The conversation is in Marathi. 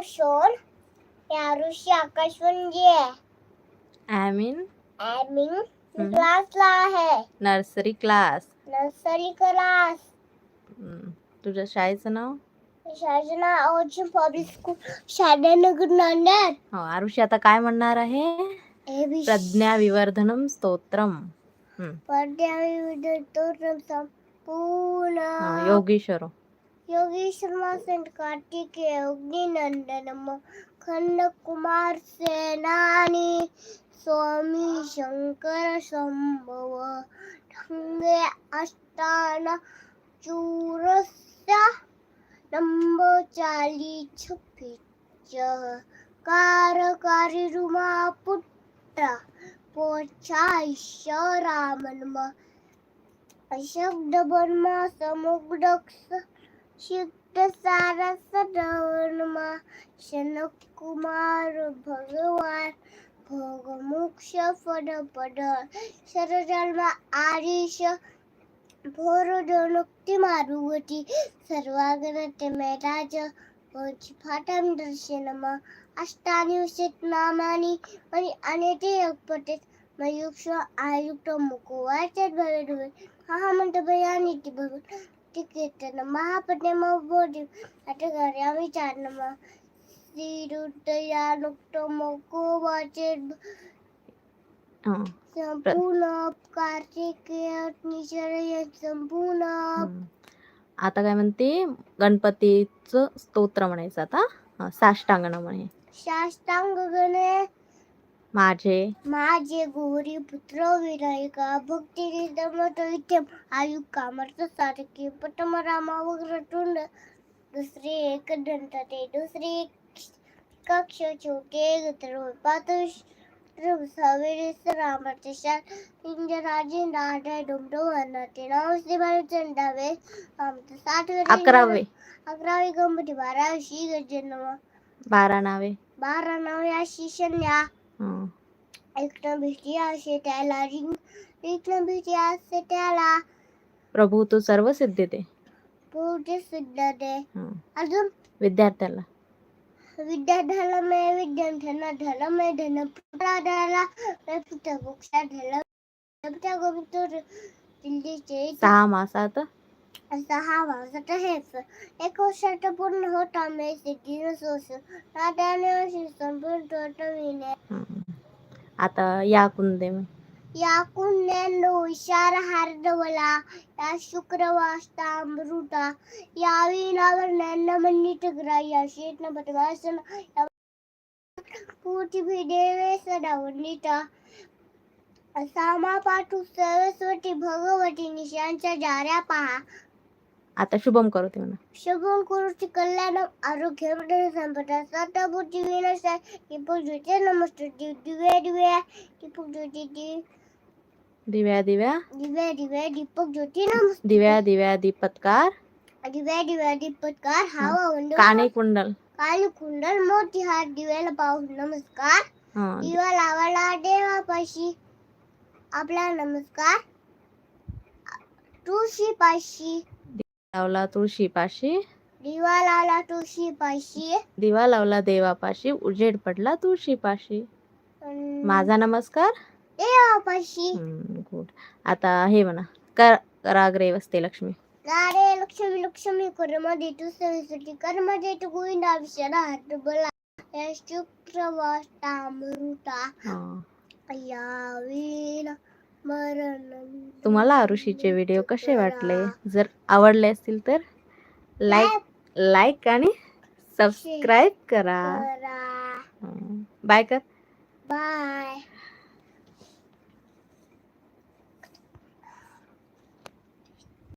भूषण यारुषी आकाश म्हणजे आय मीन. क्लासला आहे. नर्सरी क्लास नर्सरी क्लास तुझ्या शाळेचं नाव? शाजना औचिम पब्लिक स्कूल शादानगर नांदेड. हो आरुषी आता काय म्हणणार आहे? प्रज्ञा विवर्धनम स्तोत्रम. हम्म. पद्याविदतोत्रम संपूर्ण हा, योगीश्वरो. योगेश्वर सेंट कार्तिकेय अग्निनंदनम खंड कुमार सेनानी स्वामी शंकर संभव ढंगे अष्टाना चूरस्या नंबचाली छपिच कारकारी रुमा पुट्टा पोचाईश रामनम शब्द શુદ્ધ સારસ ધર્મમાં શનક કુમાર, ભગવાન ભોગ મોક્ષ ફળ પડ સરજલમાં આરીશ ભોરડોનુક્તિ મારુતિ સર્વાગ્રત મેરાજ પહોંચી ફાટમ દર્શનમાં અષ્ટાનુષિત નામાની અને અને તે પટેલ મયુક્ષ આયુક્ત મુકુવાચર ભવે ભવે હા મંત ભયાની ભવે महापटे बोधी अटगारी आम्ही चारणम श्रीरुद्रया नुक्त मुकुवाचे हा, संपूर्ण कार्तिकेय निश्चय संपूर्ण. आता काय म्हणते? गणपतीचं स्तोत्र म्हणायचं आता. साष्टांगण म्हणे. शास्तांग गणे माझे. माझे गोरी पुत्र विनायका भक्ती दमत विद्यम आयु कामर्थ सारखे पटम रामा वग्र तोंड दुसरे एक दंत ते दुसरे एक कक्ष छोटे गत्र पातुष सावेरे रामाचे शाल. इंज राजे नाडा डोमडो वनाते नाव श्री चंडावे. आमचं साठ अकरावे. अकरावे गंमती बारावी शी गजन बारा नावे. बारा नावे भीती असे त्याला रिंग त्याला प्रभू तो सर्व सिद्धी दे पोटे दे अजून विद्यार्थ्याला. विद्यार्थ्याला मे विद्यार्थ्यांना धन मे धन पुत्राला मे पुत्र मोक्षा धन पुत्र दिल्लीचे सहा मासात सहा वाजता हेच एक वर्षात पूर्ण होता. आता या कुंदे या कुंड्यानो इशार हार्दवला. या शुक्रवासता अमृता. या विणावर नॅन्न मंडित ग्राह्य शेत न पटवासन पूर्ती भिडेवे सदावंडिता सामा पाठू सरस्वती भगवती निशांच्या जाऱ्या पहा. आता शुभम करू ते म्हणा. शुभम कुरुची कल्याण आरोग्य संपदा सतबुद्धी विनाशाय टिपू ज्योती नमस्ते दिव्या दिव्या टिपू ज्योती दिव्या दिव्या. दिव्या दिव्या दीपक ज्योती नमस्ते. दिव्या दिव्या दीपत्कार. दिव्या दिव्या दीपत्कार हवा वंड काने कुंडल. काली कुंडल मोठी हात दिव्याला पाहून नमस्कार. हा. दिवा लावाला देवापाशी. आपला नमस्कार. तुळशी पाशी. लावला तुळशी पाशी. दिवा लावला तुळशी पाशी. दिवा लावला देवापाशी उजेड पडला तुळशी पाशी. माझा नमस्कार. देवापाशी गुड. आता हे म्हणा. कर वसते लक्ष्मी. नारे लक्ष्मी लक्ष्मी कर्म देतु सरस्वती कर्म देतु गोविंदा विषयाला हात बोला. यावीन मरण तुम्हाला आरुषीचे व्हिडिओ कसे वाटले? जर आवडले असतील तर लाईक लाईक आणि सबस्क्राईब करा. करा. बाय कर. बाय